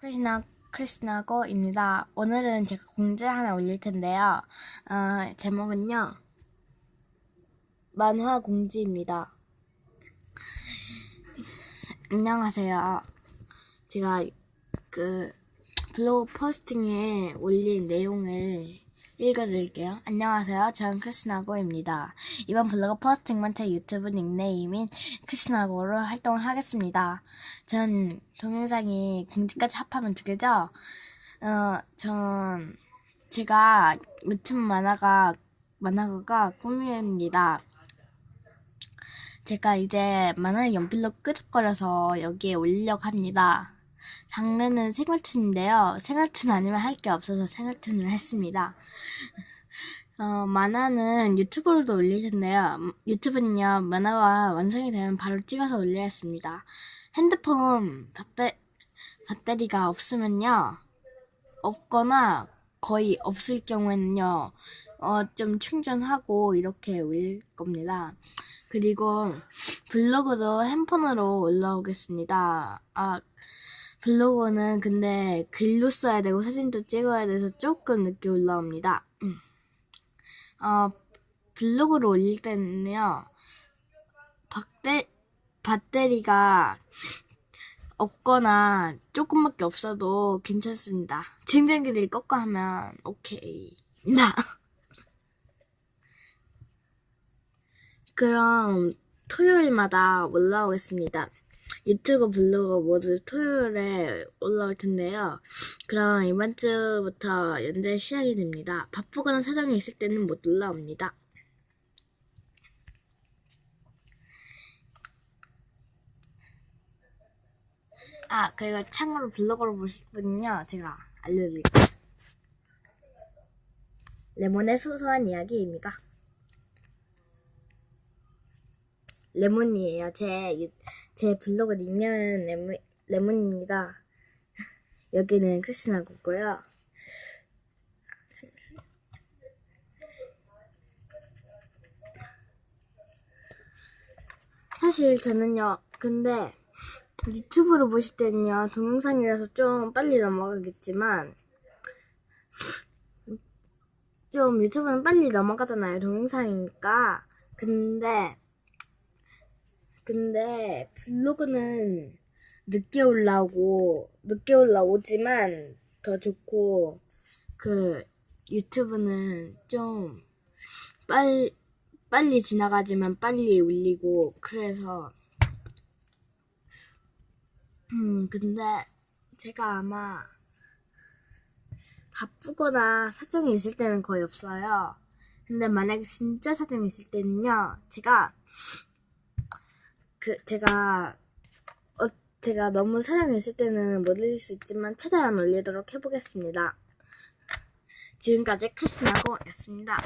크리스나 크리스나고입니다. 오늘은 제가 공지를 하나 올릴 텐데요. 어, 제목은요. 만화 공지입니다. 안녕하세요. 제가 그 블로그 포스팅에 올린 내용을 읽어드릴게요. 안녕하세요. 저는 크리스나고입니다. 이번 블로그 제 유튜브 닉네임인 크리스나고로 활동을 하겠습니다. 전 동영상이 공지까지 합하면 두 개죠? 어, 전 제가 웹툰 만화가 만화가가 꿈입니다. 제가 이제 만화를 연필로 끄적거려서 여기에 올리려고 합니다. 장르는 생활툰인데요. 생활툰 아니면 할 게 없어서 생활툰을 했습니다. 어, 만화는 유튜브로도 텐데요. 유튜브는요, 만화가 완성이 되면 바로 찍어서 올려야 했습니다. 핸드폰 배터, 배터리가 없으면요, 없거나 거의 없을 경우에는요, 어, 좀 충전하고 이렇게 올릴 겁니다. 그리고 블로그도 핸폰으로 올라오겠습니다. 아, 블로그는 근데 글로 써야 되고 사진도 찍어야 돼서 조금 늦게 올라옵니다. 음. 어, 블로그로 올릴 때는요, 박대, 배터리가 없거나 조금밖에 없어도 괜찮습니다. 충전기를 꺾고 하면 오케이. 나. 그럼 토요일마다 올라오겠습니다. 유튜브 블로그 모두 토요일에 올라올 텐데요. 그럼 이번 주부터 연재 시작이 됩니다. 바쁘거나 사정이 있을 때는 못 올라옵니다. 아, 그리고 참고로 블로그로 보실 분은요, 제가 알려드릴게요. 레몬의 소소한 이야기입니다. 레몬이에요. 제, 유- 제 블로그 닉네임은 레몬, 레몬입니다. 여기는 크리스나고고요. 사실 저는요, 근데 유튜브로 보실 때는요, 동영상이라서 좀 빨리 넘어가겠지만, 좀 유튜브는 빨리 넘어가잖아요, 동영상이니까. 근데, 근데 블로그는 늦게 올라오고 늦게 올라오지만 더 좋고 그 유튜브는 좀 빨리 빨리 지나가지만 빨리 올리고 그래서 음 근데 제가 아마 바쁘거나 사정이 있을 때는 거의 없어요. 근데 만약에 진짜 사정이 있을 때는요, 제가 그 제가 어 제가 너무 사정이 있을 때는 못 올릴 수 있지만 최대한 올리도록 해보겠습니다. 지금까지 크리스나고였습니다.